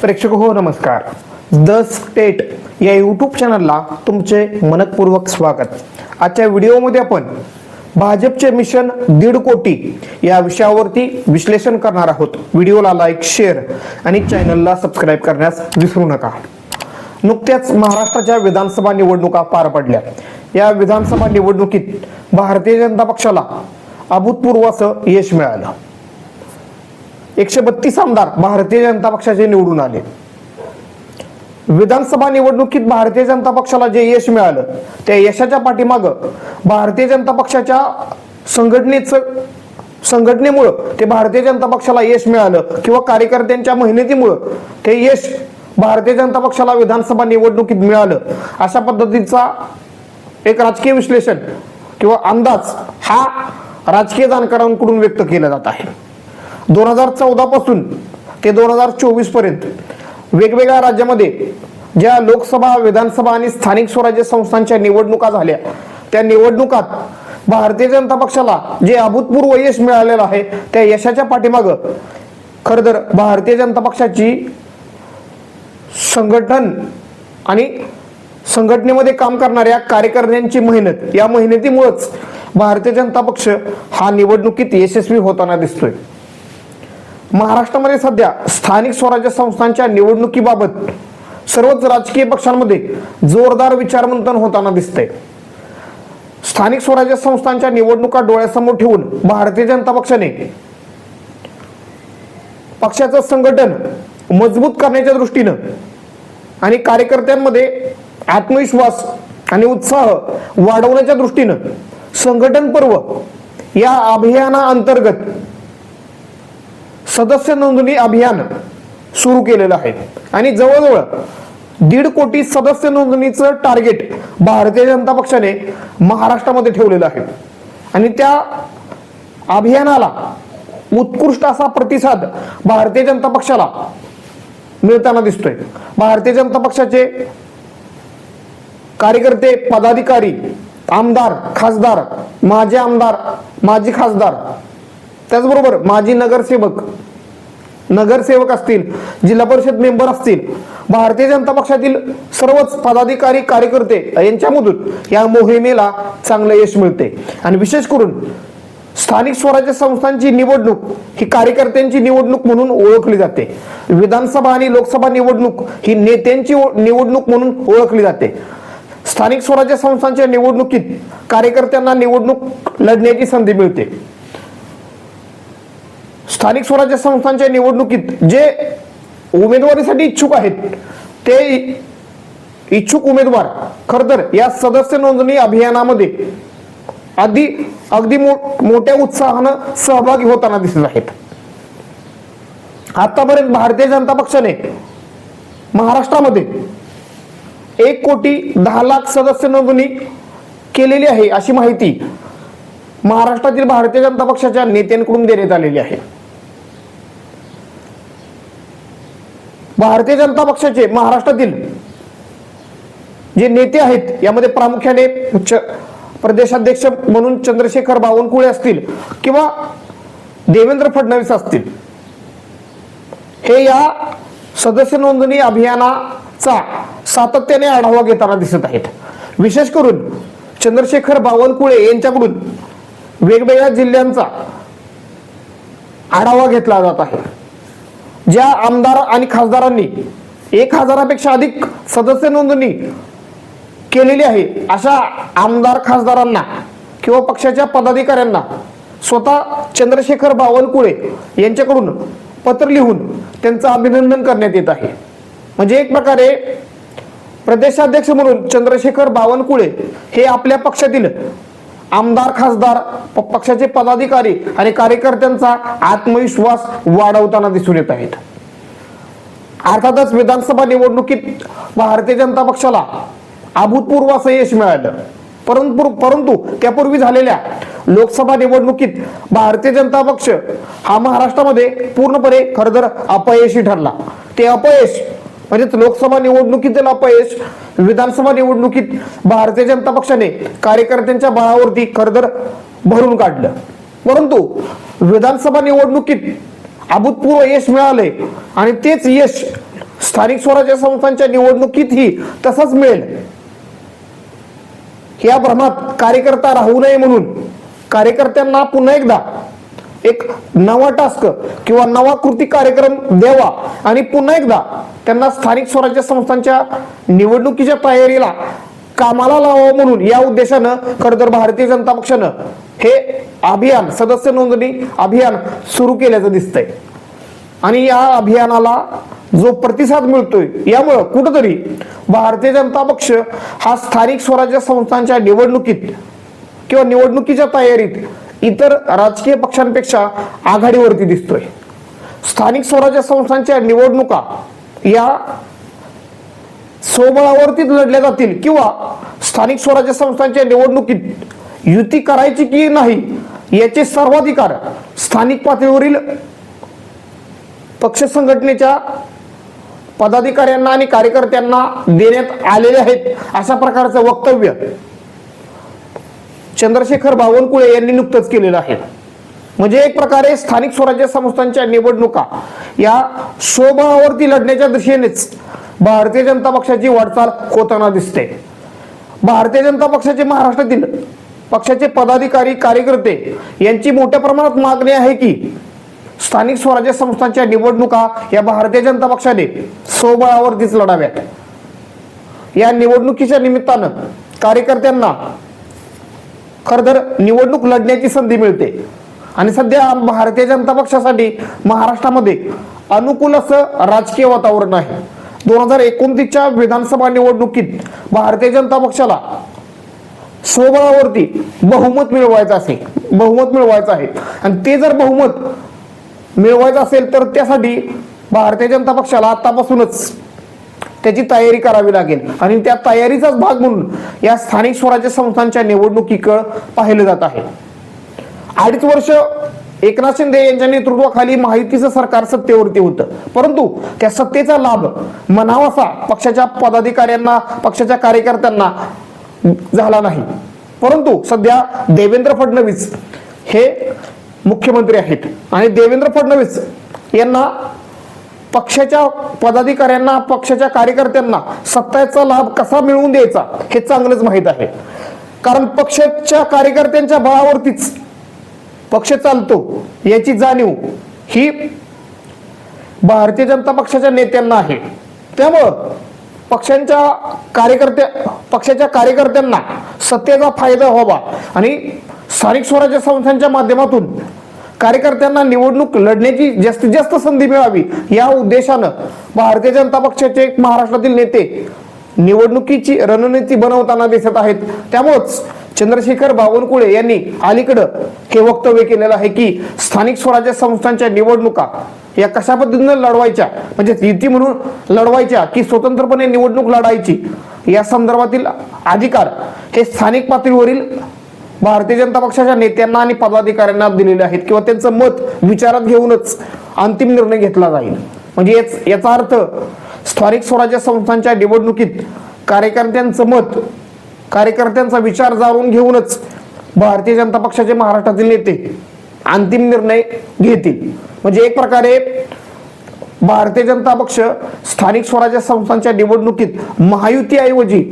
प्रेक्षक हो नमस्कार. द स्टेट या यूट्यूब चॅनलला तुमचे मनपूर्वक स्वागत. आजच्या व्हिडिओमध्ये आपण भाजपचे मिशन दीड कोटी या विषयावरती विश्लेषण करणार आहोत. व्हिडिओला लाईक शेअर आणि चॅनलला सबस्क्राईब करण्यास विसरू नका. नुकत्याच महाराष्ट्राच्या विधानसभा निवडणुका पार पडल्या. या विधानसभा निवडणुकीत भारतीय जनता पक्षाला अभूतपूर्व असं यश मिळालं. एकशे बत्तीस आमदार भारतीय जनता पक्षाचे निवडून आले. विधानसभा निवडणुकीत भारतीय जनता पक्षाला जे यश मिळालं त्या यशाच्या पाठीमाग भारतीय जनता पक्षाच्या संघटनेचं संघटनेमुळं ते भारतीय जनता पक्षाला यश मिळालं किंवा कार्यकर्त्यांच्या मेहनतीमुळं ते यश भारतीय जनता पक्षाला विधानसभा निवडणुकीत मिळालं अशा पद्धतीचा एक राजकीय विश्लेषण किंवा अंदाज हा राजकीय जाणकारांकडून व्यक्त केला जात आहे. दोन हजार चौदापासून ते दोन हजार चोवीसपर्यंत वेगवेगळ्या राज्यामध्ये ज्या लोकसभा विधानसभा आणि स्थानिक स्वराज्य संस्थांच्या निवडणुका झाल्या. त्या निवडणुकात भारतीय जनता पक्षाला जे अभूतपूर्व यश मिळालेलं आहे त्या यशाच्या पाठीमाग खरं तर भारतीय जनता पक्षाची संघटन आणि संघटनेमध्ये काम करणाऱ्या कार्यकर्त्यांची मेहनत या मेहनतीमुळेच भारतीय जनता पक्ष हा निवडणुकीत यशस्वी होताना दिसतोय. महाराष्ट्रामध्ये सध्या स्थानिक स्वराज्य संस्थांच्या निवडणुकीबाबत सर्वच राजकीय पक्षांमध्ये जोरदार विचारमंथन होताना दिसते स्थानिक स्वराज्य संस्थांच्या निवडणुका डोळ्यासमोर ठेवून भारतीय जनता पक्षाने पक्षाचं संघटन मजबूत करण्याच्या दृष्टीनं आणि कार्यकर्त्यांमध्ये आत्मविश्वास आणि उत्साह वाढवण्याच्या दृष्टीनं संघटन पर्व या अभियाना अंतर्गत सदस्य नोंदणी अभियान सुरू केलेलं आहे. आणि जवळजवळ दीड कोटी सदस्य नोंदणीचं टार्गेट भारतीय जनता पक्षाने महाराष्ट्रामध्ये ठेवलेलं आहे. आणि त्या अभियानाला उत्कृष्ट असा प्रतिसाद भारतीय जनता पक्षाला मिळताना दिसतोय. भारतीय जनता पक्षाचे कार्यकर्ते पदाधिकारी आमदार खासदार माजी आमदार माजी खासदार त्याचबरोबर माजी नगरसेवक नगरसेवक असतील जिल्हा परिषद मेंबर असतील भारतीय जनता पक्षातील सर्वच पदाधिकारी कार्यकर्ते यांच्यामधून या मोहिमेला चांगलं यश मिळते. आणि विशेष करून स्थानिक स्वराज्य संस्थांची निवडणूक ही कार्यकर्त्यांची निवडणूक म्हणून ओळखली जाते. विधानसभा आणि लोकसभा निवडणूक ही नेत्यांची निवडणूक म्हणून ओळखली जाते. स्थानिक स्वराज्य संस्थांच्या निवडणुकीत कार्यकर्त्यांना निवडणूक लढण्याची संधी मिळते. स्थानिक स्वराज्य संस्थांच्या निवडणुकीत जे उमेदवारीसाठी इच्छुक आहेत ते इच्छुक उमेदवार खर तर या सदस्य नोंदणी अभियानामध्ये अगदी अगदी मोठ्या उत्साहानं सहभागी होताना दिसत आहेत. आतापर्यंत भारतीय जनता पक्षाने महाराष्ट्रामध्ये एक कोटी दहा लाख सदस्य नोंदणी केलेली आहे अशी माहिती महाराष्ट्रातील भारतीय जनता पक्षाच्या नेत्यांकडून देण्यात आलेली आहे. भारतीय जनता पक्षाचे महाराष्ट्रातील जे नेते आहेत यामध्ये प्रामुख्याने उच्च प्रदेशाध्यक्ष म्हणून चंद्रशेखर बावनकुळे असतील किंवा देवेंद्र फडणवीस असतील. हे या सदस्य नोंदणी अभियानाचा सातत्याने आढावा घेताना दिसत आहेत. विशेष करून चंद्रशेखर बावनकुळे यांच्याकडून वेगवेगळ्या जिल्ह्यांचा आढावा घेतला जात आहे. ज्या आमदार आणि खासदारांनी एक हजारापेक्षा अधिक सदस्य नोंदणी केलेली आहे अशा आमदार खासदारांना किंवा पक्षाच्या पदाधिकाऱ्यांना स्वतः चंद्रशेखर बावनकुळे यांच्याकडून पत्र लिहून त्यांचं अभिनंदन करण्यात येत आहे. म्हणजे एक प्रकारे प्रदेशाध्यक्ष म्हणून चंद्रशेखर बावनकुळे हे आपल्या पक्षातील आमदार खासदार प- पक्षाचे पदाधिकारी आणि कार्यकर्त्यांचा आत्मविश्वास वाढवताना दिसून येत आहेत. अर्थातच विधानसभा निवडणुकीत भारतीय जनता पक्षाला अभूतपूर्व असं यश मिळालं. परंतु परंतु त्यापूर्वी झालेल्या लोकसभा निवडणुकीत भारतीय जनता पक्ष हा महाराष्ट्रामध्ये पूर्णपणे खरं तर अपयशी ठरला. ते अपयश म्हणजेच लोकसभा निवडणुकीतील अपयश विधानसभा निवडणुकीत भारतीय जनता पक्षाने कार्यकर्त्यांच्या बळावरती खरदर भरून काढलं. परंतु विधानसभा निवडणुकीत अभूतपूर्व यश मिळाले आणि तेच यश स्थानिक स्वराज्य संस्थांच्या निवडणुकीतही तसंच मिळेल. या भ्रमात कार्यकर्ता राहू नये म्हणून कार्यकर्त्यांना पुन्हा एकदा एक नवा टास्क किंवा नवा कृती कार्यक्रम द्यावा. आणि पुन्हा एकदा त्यांना स्थानिक स्वराज्य संस्थांच्या निवडणुकीच्या तयारीला कामाला लावावं म्हणून या उद्देशानं खरं तर भारतीय जनता पक्षानं हे अभियान सदस्य नोंदणी अभियान सुरू केल्याचं दिसतंय. आणि या अभियानाला जो प्रतिसाद मिळतोय यामुळं कुठंतरी भारतीय जनता पक्ष हा स्थानिक स्वराज्य संस्थांच्या निवडणुकीत किंवा निवडणुकीच्या तयारीत इतर राजकीय पक्षांपेक्षा आघाडीवरती दिसतोय. स्थानिक स्वराज्य संस्थांच्या निवडणुका या सोबळावरती लढल्या जातील किंवा स्थानिक स्वराज्य संस्थांच्या निवडणुकीत युती करायची की नाही याचे सर्वाधिकार स्थानिक पातळीवरील पक्ष संघटनेच्या पदाधिकाऱ्यांना आणि कार्यकर्त्यांना देण्यात आलेले आहेत अशा प्रकारचं वक्तव्य चंद्रशेखर बावनकुळे यांनी नुकतंच केलेलं आहे. म्हणजे एक प्रकारे स्थानिक स्वराज्य संस्थांच्या निवडणुका या शोभावरती लढण्याच्या दिशेनेच भारतीय जनता पक्षाची वाटचाल होताना दिसते. भारतीय जनता पक्षाचे महाराष्ट्रातील पक्षाचे पदाधिकारी कार्यकर्ते यांची मोठ्या प्रमाणात मागणी आहे की स्थानिक स्वराज्य संस्थांच्या निवडणुका या भारतीय जनता पक्षाने स्वबळावरतीच लढाव्यात. या निवडणुकीच्या निमित्तानं कार्यकर्त्यांना खरं तर निवडणूक लढण्याची संधी मिळते. आणि सध्या भारतीय जनता पक्षासाठी महाराष्ट्रामध्ये अनुकूल असं राजकीय वातावरण आहे. दोन हजार एकोणतीसच्या विधानसभा निवडणुकीत भारतीय जनता पक्षाला स्वबळावरती बहुमत मिळवायचं असेल बहुमत मिळवायचं आहे. आणि ते जर बहुमत मिळवायचं असेल तर त्यासाठी भारतीय जनता पक्षाला आतापासूनच त्याची तयारी करावी लागेल. आणि त्या तयारीचाच भाग म्हणून या स्थानिक स्वराज्य संस्थांच्या निवडणुकीकडे पाहिलं जात आहे. अडीच वर्ष एकनाथ शिंदे यांच्या नेतृत्वाखाली माहितीचं सरकार सत्तेवरती होतं. परंतु त्या सत्तेचा लाभ मनावासा पक्षाच्या पदाधिकाऱ्यांना पक्षाच्या कार्यकर्त्यांना झाला नाही. परंतु सध्या देवेंद्र फडणवीस हे मुख्यमंत्री आहेत. आणि देवेंद्र फडणवीस यांना पक्षाच्या पदाधिकाऱ्यांना पक्षाच्या कार्यकर्त्यांना सत्ताचा लाभ कसा मिळवून द्यायचा हे चांगलंच माहीत आहे. कारण पक्षाच्या कार्यकर्त्यांच्या बळावरतीच पक्ष चालतो याची जाणीव ही भारतीय जनता पक्षाच्या नेत्यांना आहे. त्यामुळं पक्षांच्या कार्यकर्त्या पक्षाच्या कार्यकर्त्यांना सत्तेचा फायदा व्हावा आणि स्थानिक स्वराज्य संस्थांच्या माध्यमातून कार्यकर्त्यांना निवडणूक लढण्याची जास्तीत जास्त संधी मिळावी या उद्देशानं भारतीय जनता पक्षाचे महाराष्ट्रातील नेते निवडणुकीची रणनीती बनवताना दिसत आहेत. त्यामुळंच चंद्रशेखर बावनकुळे यांनी अलीकडं हे वक्तव्य केलेलं आहे की स्थानिक स्वराज्य संस्थांच्या निवडणुका या कशा पद्धतीनं लढवायच्या? म्हणजे युती म्हणून लढवायच्या की स्वतंत्रपणे निवडणूक लढायची? या संदर्भातील अधिकार हे स्थानिक पातळीवरील भारतीय जनता पक्षाच्या नेत्यांना आणि पदाधिकाऱ्यांना दिलेले आहेत किंवा त्यांचं मत विचारात घेऊनच अंतिम निर्णय घेतला जाईल. म्हणजे याचा अर्थ स्थानिक स्वराज्य संस्थांच्या निवडणुकीत कार्यकर्त्यांचं मत कार्यकर्त्यांचा विचार जाणून घेऊनच भारतीय जनता पक्षाचे महाराष्ट्रातील नेते अंतिम निर्णय घेतील. म्हणजे एक प्रकारे भारतीय जनता पक्ष स्थानिक स्वराज्य संस्थांच्या निवडणुकीत महायुतीऐवजी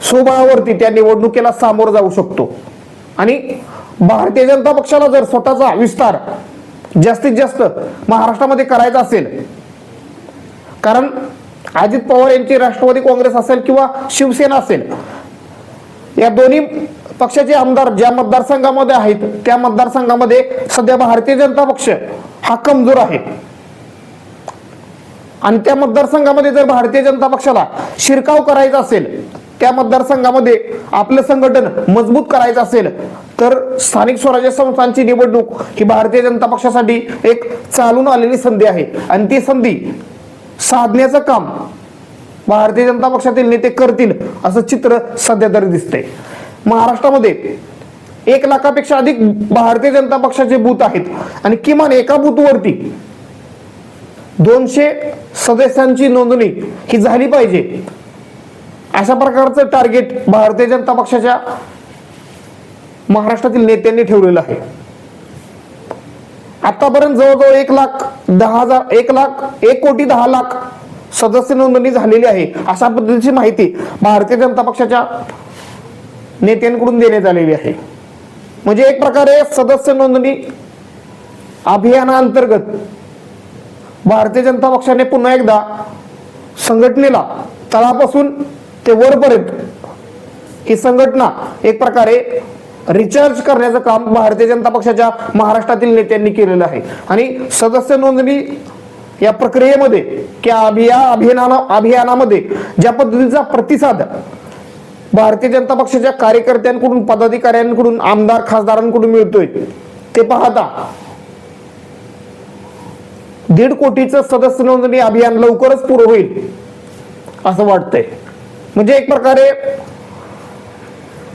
स्वबळावरती त्या निवडणुकीला सामोरं जाऊ शकतो. आणि भारतीय जनता पक्षाला जर स्वतःचा विस्तार जास्तीत जास्त महाराष्ट्रामध्ये करायचा असेल कारण अजित पवार यांची राष्ट्रवादी काँग्रेस असेल किंवा शिवसेना असेल या दोन्ही पक्षाचे आमदार ज्या मतदारसंघामध्ये आहेत त्या मतदारसंघामध्ये सध्या भारतीय जनता पक्ष हा कमजोर आहे. आणि त्या मतदारसंघामध्ये जर भारतीय जनता पक्षाला शिरकाव करायचा असेल त्या मतदारसंघामध्ये आपलं संघटन मजबूत करायचं असेल तर स्थानिक स्वराज्य संस्थांची निवडणूक ही भारतीय जनता पक्षासाठी एक चालून आलेली संधी आहे. आणि ती संधी साधण्याचं काम भारतीय जनता पक्षातील नेते करतील असं चित्र सध्या तरी दिसतंय. महाराष्ट्रामध्ये एक लाखापेक्षा अधिक भारतीय जनता पक्षाचे बूथ आहेत. आणि किमान एका बूथवरती दोनशे सदस्यांची नोंदणी ही झाली पाहिजे. अशा प्रकारचं टार्गेट भारतीय जनता पक्षाच्या महाराष्ट्रातील नेत्यांनी ठेवलेलं आहे. आतापर्यंत जवळजवळ एक लाख दहा हजार एक लाख एक कोटी दहा लाख सदस्य नोंदणी झालेली आहे. अशा पद्धतीची माहिती भारतीय जनता पक्षाच्या नेत्यांकडून देण्यात आलेली आहे. म्हणजे एक प्रकारे सदस्य नोंदणी अभियानाअंतर्गत भारतीय जनता पक्षाने पुन्हा एकदा संघटनेला तळापासून ते वरपर्यंत ही संघटना एक प्रकारे रिचार्ज करण्याचं काम भारतीय जनता पक्षाच्या महाराष्ट्रातील नेत्यांनी केलेलं आहे. आणि सदस्य नोंदणी या प्रक्रियेमध्ये किंवा अभिया अभियाना अभियानामध्ये ज्या पद्धतीचा प्रतिसाद भारतीय जनता पक्षाच्या कार्यकर्त्यांकडून पदाधिकाऱ्यांकडून आमदार खासदारांकडून मिळतोय ते पाहता दीड कोटीचं सदस्य नोंदणी अभियान लवकरच पूर्ण होईल असं वाटतंय. म्हणजे एक प्रकारे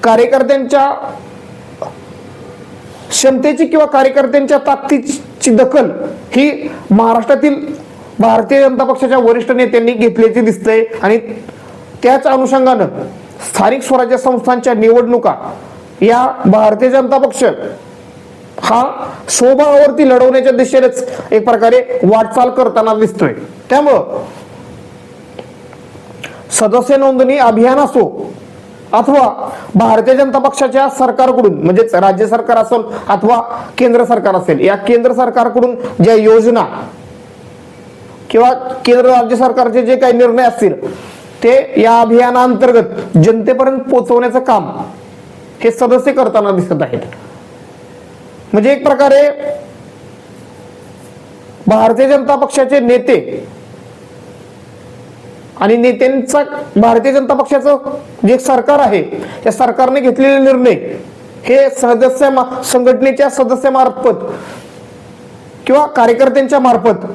कार्यकर्त्यांच्या क्षमतेची किंवा कार्यकर्त्यांच्या ताकदीची दखल ही महाराष्ट्रातील भारतीय जनता पक्षाच्या वरिष्ठ नेत्यांनी घेतल्याचे दिसतंय आणि त्याच अनुषंगानं स्थानिक स्वराज्य संस्थांच्या निवडणुका या भारतीय जनता पक्ष हा स्वभावावरती लढवण्याच्या दिशेनेच एक प्रकारे वाटचाल करताना दिसतोय. त्यामुळं सदस्य नोंदणी अभियान असो अथवा भारतीय जनता पक्षाच्या सरकारकडून म्हणजेच राज्य सरकार असेल अथवा केंद्र सरकार असेल या केंद्र सरकारकडून ज्या योजना किंवा केंद्र राज्य सरकारचे जे काही निर्णय असतील ते या अभियानाअंतर्गत जनतेपर्यंत पोहोचवण्याचं काम हे सदस्य करताना दिसत आहेत. म्हणजे एक प्रकारे भारतीय जनता पक्षाचे नेते आणि नेत्यांचा भारतीय जनता पक्षाचं जे सरकार आहे त्या सरकारने घेतलेले निर्णय हे सदस्य संघटनेच्या सदस्यामार्फत किंवा कार्यकर्त्यांच्या मार्फत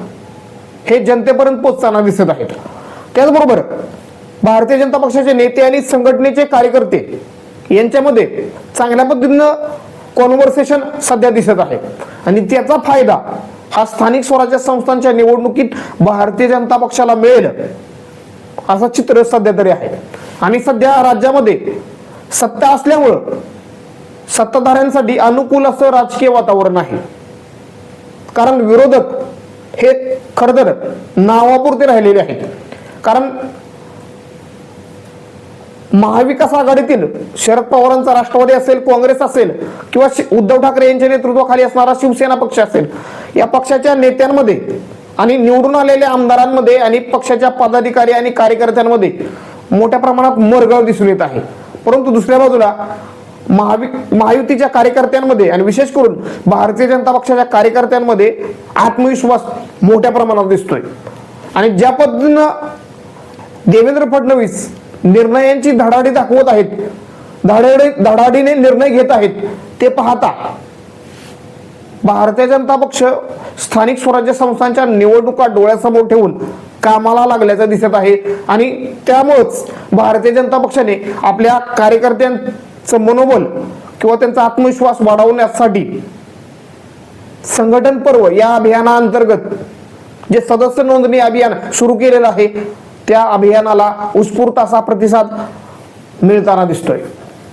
हे जनतेपर्यंत पोहोचताना दिसत आहेत. त्याचबरोबर भारतीय जनता पक्षाचे नेते आणि संघटनेचे कार्यकर्ते यांच्यामध्ये चांगल्या पद्धतीनं कॉन्व्हर्सेशन सध्या दिसत आहे आणि त्याचा फायदा हा स्थानिक स्वराज्य संस्थांच्या निवडणुकीत भारतीय जनता पक्षाला मिळेल. असं चित्र सध्या तरी आहे. आणि सध्या राज्यामध्ये सत्ता असल्यामुळं सत्ताधाऱ्यांसाठी अनुकूल असं राजकीय वातावरण आहे. कारण विरोधक हे खर तर नावापुरते राहिलेले आहेत. कारण महाविकास आघाडीतील शरद पवारांचा राष्ट्रवादी असेल काँग्रेस असेल किंवा उद्धव ठाकरे यांच्या नेतृत्वाखाली असणारा शिवसेना पक्ष असेल या पक्षाच्या नेत्यांमध्ये आणि निवडून आलेल्या आमदारांमध्ये आणि पक्षाच्या पदाधिकारी आणि कार्यकर्त्यांमध्ये मोठ्या प्रमाणात मरगळ दिसून येत आहे. परंतु दुसऱ्या बाजूला महावि महायुतीच्या कार्यकर्त्यांमध्ये आणि विशेष करून भारतीय जनता पक्षाच्या कार्यकर्त्यांमध्ये आत्मविश्वास मोठ्या प्रमाणात दिसतोय. आणि ज्या पद्धतीनं देवेंद्र फडणवीस निर्णयांची धडाडी दाखवत आहेत धडाडी धडाडीने निर्णय घेत आहेत ते पाहता भारतीय जनता पक्ष स्थानिक स्वराज्य संस्थांच्या निवडणुका डोळ्यासमोर ठेवून कामाला लागल्याचं दिसत आहे. आणि त्यामुळंच भारतीय जनता पक्षाने आपल्या कार्यकर्त्यांचं मनोबल किंवा त्यांचा आत्मविश्वास वाढवण्यासाठी संघटन पर्व या अभियानाअंतर्गत जे सदस्य नोंदणी अभियान सुरू केलेलं आहे त्या अभियानाला उत्स्फूर्त असा प्रतिसाद मिळताना दिसतोय.